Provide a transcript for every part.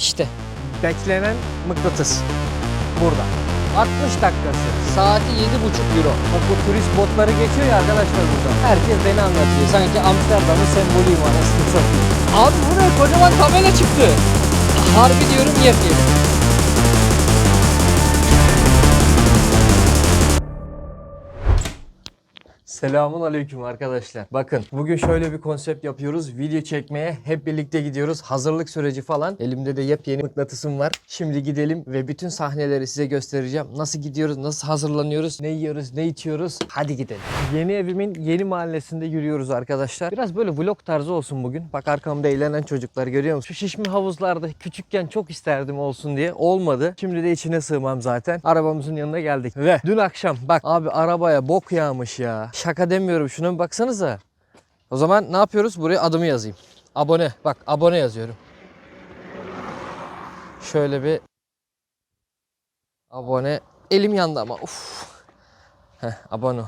İşte beklenen mıknatıs burada. 60 dakikası. Saati 7,5 euro. Bak bu turist botları geçiyor ya arkadaşlar burada. Herkes beni anlatıyor. Sanki Amsterdam'ın sembolüyüm anasını satayım. Abi bu ne? Kocaman tabela çıktı. Harbi diyorum yepyeni. Selamun aleyküm arkadaşlar. Bakın bugün şöyle bir konsept yapıyoruz. Video çekmeye hep birlikte gidiyoruz. Hazırlık süreci falan. Elimde de yepyeni mıknatısım var. Şimdi gidelim ve bütün sahneleri size göstereceğim. Nasıl gidiyoruz, nasıl hazırlanıyoruz, ne yiyoruz, ne içiyoruz. Hadi gidelim. Yeni evimin yeni mahallesinde yürüyoruz arkadaşlar. Biraz böyle vlog tarzı olsun bugün. Bak arkamda eğlenen çocuklar görüyor musun? Şu şişme havuzlarda küçükken çok isterdim olsun diye. Olmadı. Şimdi de içine sığmam zaten. Arabamızın yanına geldik. Ve dün akşam bak abi arabaya bok yağmış ya. Şaka demiyorum şuna bir baksanıza. O zaman ne yapıyoruz? Buraya adımı yazayım. Abone. Bak abone yazıyorum. Şöyle bir abone. Elim yandı ama. Uf. Heh, abone.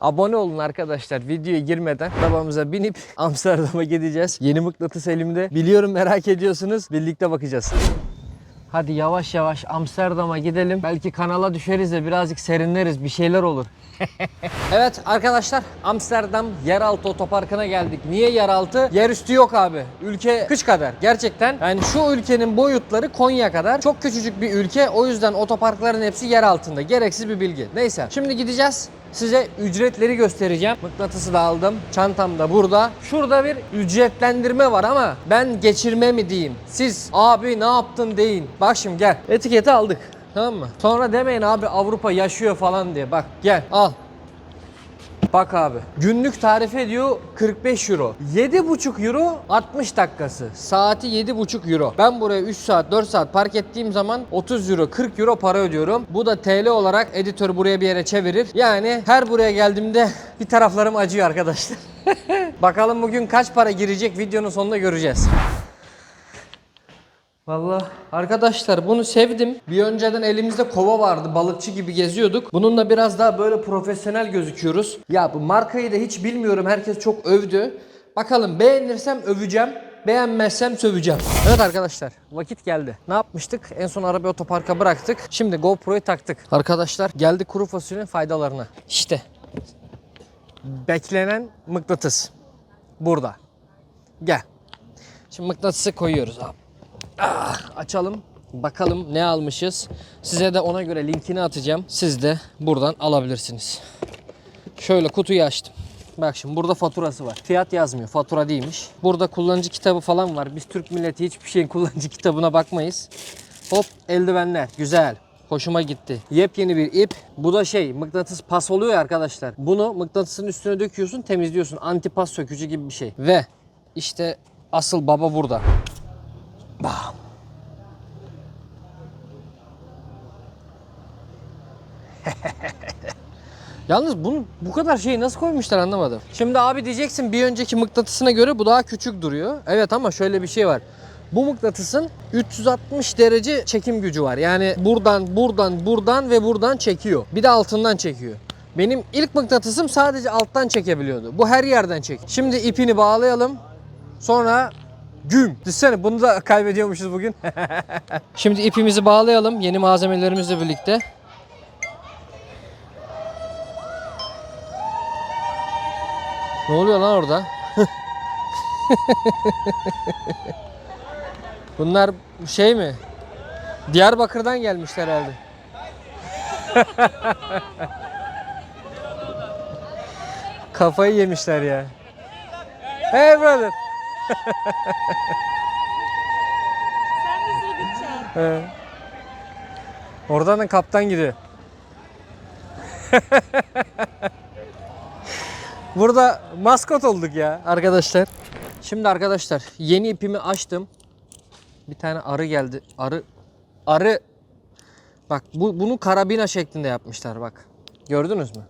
Abone olun arkadaşlar videoya girmeden arabamıza binip Amsterdam'a gideceğiz. Yeni mıknatıs elimde. Biliyorum merak ediyorsunuz. Birlikte bakacağız. Hadi yavaş yavaş Amsterdam'a gidelim. Belki kanala düşeriz de birazcık serinleriz. Bir şeyler olur. Evet arkadaşlar Amsterdam yeraltı otoparkına geldik. Niye yeraltı? Yerüstü yok abi. Ülke kış kadar. Gerçekten yani şu ülkenin boyutları Konya kadar. Çok küçücük bir ülke. O yüzden otoparkların hepsi yer altında. Gereksiz bir bilgi. Neyse şimdi gideceğiz. Size ücretleri göstereceğim. Mıknatısı da aldım. Çantam da burada. Şurada bir ücretlendirme var ama ben geçirme mi diyeyim? Siz abi ne yaptın deyin. Bak şimdi gel. Etiketi aldık. Tamam mı? Sonra demeyin abi Avrupa yaşıyor falan diye. Bak gel al. Bak abi. Günlük tarif ediyor 45 euro. 7,5 euro 60 dakikası. Saati 7,5 euro. Ben buraya 3 saat 4 saat park ettiğim zaman 30 euro 40 euro para ödüyorum. Bu da TL olarak editör buraya bir yere çevirir. Yani her buraya geldiğimde bir taraflarım acıyor arkadaşlar. Bakalım bugün kaç para girecek videonun sonunda göreceğiz. Vallahi arkadaşlar bunu sevdim. Bir önceden elimizde kova vardı. Balıkçı gibi geziyorduk. Bununla biraz daha böyle profesyonel gözüküyoruz. Ya bu markayı da hiç bilmiyorum. Herkes çok övdü. Bakalım beğenirsem öveceğim. Beğenmezsem söveceğim. Evet arkadaşlar vakit geldi. Ne yapmıştık? En son arabayı otoparka bıraktık. Şimdi GoPro'yu taktık. Arkadaşlar geldi kuru fasulyenin faydalarına. İşte beklenen mıknatıs. Burada. Gel. Şimdi mıknatısı koyuyoruz abi. Ah, açalım. Bakalım ne almışız. Size de ona göre linkini atacağım. Siz de buradan alabilirsiniz. Şöyle kutuyu açtım. Bak şimdi burada faturası var. Fiyat yazmıyor. Fatura değilmiş. Burada kullanıcı kitabı falan var. Biz Türk milleti hiçbir şeyin kullanıcı kitabına bakmayız. Hop eldivenler. Güzel. Hoşuma gitti. Yepyeni bir ip. Bu da şey mıknatıs pas oluyor arkadaşlar. Bunu mıknatısın üstüne döküyorsun temizliyorsun. Antipas sökücü gibi bir şey. Ve işte asıl baba burada. Bam. Yalnız bunu bu kadar şeyi nasıl koymuşlar anlamadım. Şimdi abi diyeceksin bir önceki mıknatısına göre bu daha küçük duruyor. Evet ama şöyle bir şey var. Bu mıknatısın 360 derece çekim gücü var. Yani buradan, buradan, buradan ve buradan çekiyor. Bir de altından çekiyor. Benim ilk mıknatısım sadece alttan çekebiliyordu. Bu her yerden çek. Şimdi ipini bağlayalım. Sonra güm. Düşünsene bunu da kaybediyormuşuz bugün. Şimdi ipimizi bağlayalım yeni malzemelerimizle birlikte. Ne oluyor lan orada? Bunlar şey mi? Diyarbakır'dan gelmişler herhalde. Kafayı yemişler ya. Hey brother. Sen nasıl gideceksin? He. Oradan da kaptan gidiyor. Burada maskot olduk ya arkadaşlar. Şimdi arkadaşlar yeni ipimi açtım. Bir tane arı geldi. Arı arı Bak bu bunu karabina şeklinde yapmışlar bak. Gördünüz mü?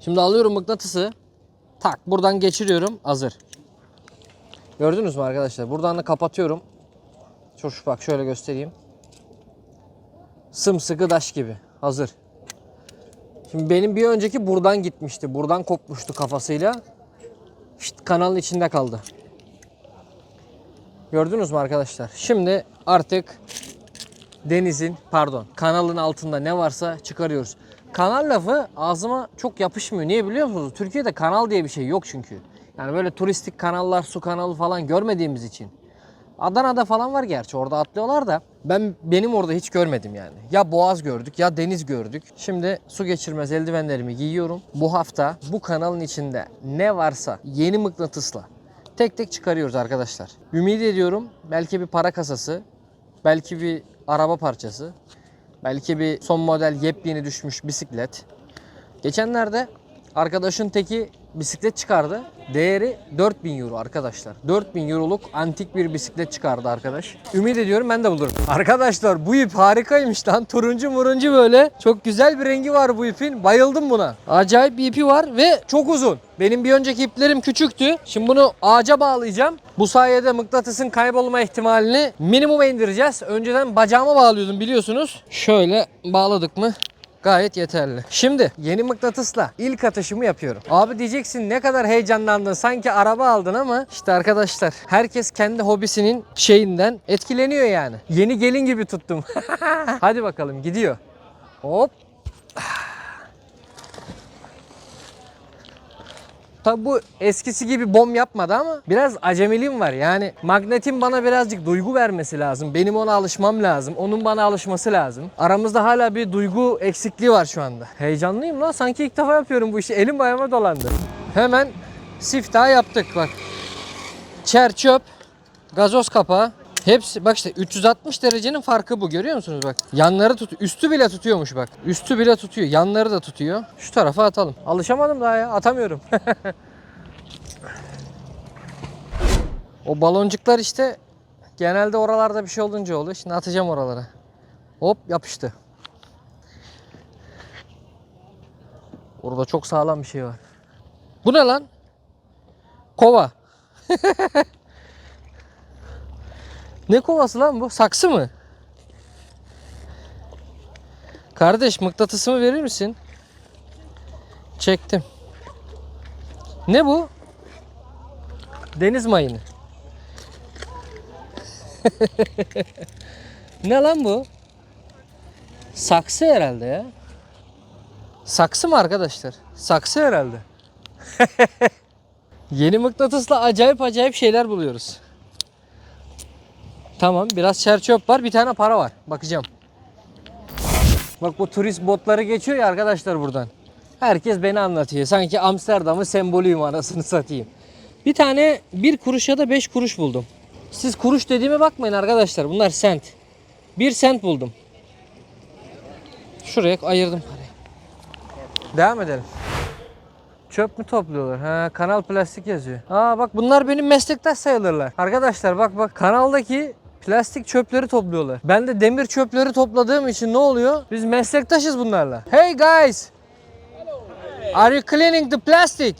Şimdi alıyorum mıknatısı. Tak buradan geçiriyorum. Hazır. Gördünüz mü arkadaşlar? Buradan da kapatıyorum. Şu bak şöyle göstereyim. Sımsıkı daş gibi. Hazır. Şimdi benim bir önceki buradan gitmişti. Buradan kopmuştu kafasıyla. İşte kanalın içinde kaldı. Gördünüz mü arkadaşlar? Şimdi artık denizin pardon kanalın altında ne varsa çıkarıyoruz. Kanal lafı ağzıma çok yapışmıyor. Niye biliyor musunuz? Türkiye'de kanal diye bir şey yok çünkü. Yani böyle turistik kanallar, su kanalı falan görmediğimiz için. Adana'da falan var gerçi orada atlıyorlar da ben benim orada hiç görmedim yani. Ya boğaz gördük ya deniz gördük. Şimdi su geçirmez eldivenlerimi giyiyorum. Bu hafta bu kanalın içinde ne varsa yeni mıknatısla tek tek çıkarıyoruz arkadaşlar. Ümit ediyorum belki bir para kasası, belki bir araba parçası, belki bir son model yepyeni düşmüş bisiklet. Geçenlerde arkadaşın teki bisiklet çıkardı. Değeri 4000 euro arkadaşlar. 4000 euroluk antik bir bisiklet çıkardı arkadaş. Ümit ediyorum ben de bulurum. Arkadaşlar bu ip harikaymış lan. Turuncu muruncu böyle. Çok güzel bir rengi var bu ipin. Bayıldım buna. Acayip bir ipi var ve çok uzun. Benim bir önceki iplerim küçüktü. Şimdi bunu ağaca bağlayacağım. Bu sayede mıknatısın kaybolma ihtimalini minimuma indireceğiz. Önceden bacağıma bağlıyordum biliyorsunuz. Şöyle bağladık mı? Gayet yeterli. Şimdi yeni mıknatısla ilk atışımı yapıyorum. Abi diyeceksin ne kadar heyecanlandın sanki araba aldın ama işte arkadaşlar herkes kendi hobisinin şeyinden etkileniyor yani. Yeni gelin gibi tuttum. Hadi bakalım gidiyor. Hop. Tabi bu eskisi gibi bom yapmadı ama biraz acemiliğim var. Yani magnetin bana birazcık duygu vermesi lazım. Benim ona alışmam lazım. Onun bana alışması lazım. Aramızda hala bir duygu eksikliği var şu anda. Heyecanlıyım lan. Sanki ilk defa yapıyorum bu işi. Elim ayağıma dolandı. Hemen siftah yaptık bak. Çer çöp, gazoz kapağı. Hepsi bak işte 360 derecenin farkı bu görüyor musunuz bak. Yanları tut üstü bile tutuyormuş bak. Üstü bile tutuyor. Yanları da tutuyor. Şu tarafa atalım. Alışamadım daha ya. Atamıyorum. o baloncuklar işte genelde oralarda bir şey olunca oluyor. Şimdi atacağım oralara. Hop yapıştı. Orada çok sağlam bir şey var. Bu ne lan? Kova. Ne kovası lan bu? Saksı mı? Kardeş mıknatısımı verir misin? Çektim. Ne bu? Deniz mayını. ne lan bu? Saksı herhalde ya. Saksı mı arkadaşlar? Saksı herhalde. Yeni mıknatısla acayip acayip şeyler buluyoruz. Tamam biraz çer çöp var bir tane para var. Bakacağım. Bak bu turist botları geçiyor ya arkadaşlar buradan. Herkes beni anlatıyor. Sanki Amsterdam'ın sembolüyüm anasını satayım. Bir tane bir kuruş ya da beş kuruş buldum. Siz kuruş dediğime bakmayın arkadaşlar. Bunlar sent. Bir sent buldum. Şuraya ayırdım parayı. Devam edelim. Çöp mü topluyorlar? Ha, kanal plastik yazıyor. Aa bak bunlar benim meslektaş sayılırlar. Arkadaşlar bak bak kanaldaki plastik çöpleri topluyorlar. Ben de demir çöpleri topladığım için ne oluyor? Biz meslektaşız bunlarla. Hey guys. Are you cleaning the plastic?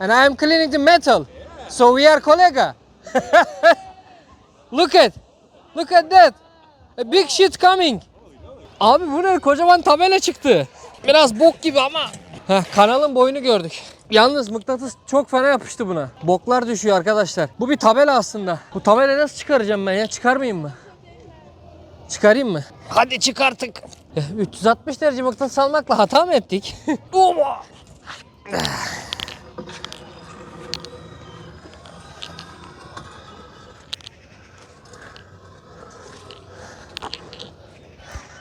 And I am cleaning the metal. So we are colleague. Look at. Look at that. A big shit coming. Abi bu ne? Kocaman tabela çıktı. Biraz bok gibi ama. Heh, kanalın boyunu gördük. Yalnız mıknatıs çok fena yapıştı buna. Boklar düşüyor arkadaşlar. Bu bir tabela aslında. Bu tabelayı nasıl çıkaracağım ben ya? Çıkarmayayım mı? Çıkarayım mı? Hadi çıkarttık. Eh, 360 derece mıknatıs almakla hata mı ettik?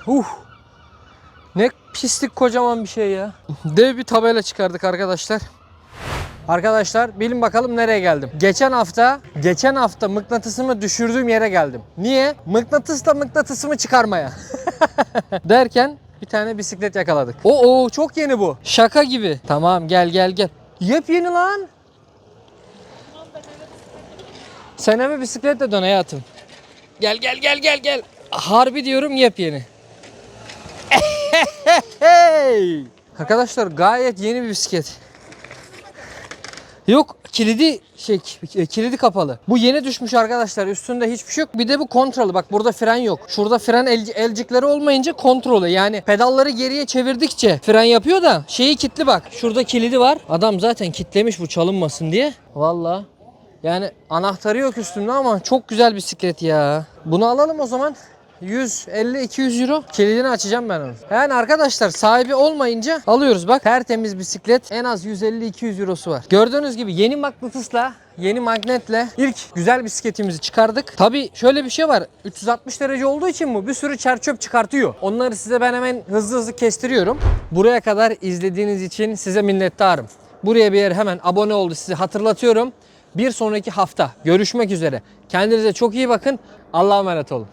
Uh. Pislik kocaman bir şey ya. Dev bir tabela çıkardık arkadaşlar. Arkadaşlar bilin bakalım nereye geldim. Geçen hafta, geçen hafta mıknatısımı düşürdüğüm yere geldim. Niye? Mıknatısla mıknatısımı çıkarmaya. Derken bir tane bisiklet yakaladık. Oo çok yeni bu. Şaka gibi. Tamam gel gel gel. Yepyeni lan. Sen eve bisikletle dön hayatım. Gel gel gel gel gel. Harbi diyorum yepyeni. Hey! Arkadaşlar gayet yeni bir bisiklet. Yok kilidi şey ki- kilidi kapalı. Bu yeni düşmüş arkadaşlar. Üstünde hiçbir şey yok. Bir de bu kontrolü. Bak burada fren yok. Şurada fren el, elcikleri olmayınca kontrolü. Yani pedalları geriye çevirdikçe fren yapıyor da şeyi kilitli bak. Şurada kilidi var. Adam zaten kilitlemiş bu çalınmasın diye. Vallahi Yani anahtarı yok üstünde ama çok güzel bisiklet ya. Bunu alalım o zaman. 150-200 euro. Kilidini açacağım ben onu. Yani arkadaşlar sahibi olmayınca alıyoruz bak. Tertemiz bisiklet. En az 150-200 eurosu var. Gördüğünüz gibi yeni mıknatısla Yeni magnetle ilk güzel bisikletimizi çıkardık. Tabi şöyle bir şey var. 360 derece olduğu için bu bir sürü çer çöp çıkartıyor. Onları size ben hemen hızlı hızlı kestiriyorum. Buraya kadar izlediğiniz için size minnettarım. Buraya bir yer hemen abone oldu sizi hatırlatıyorum. Bir sonraki hafta görüşmek üzere. Kendinize çok iyi bakın. Allah'a emanet olun.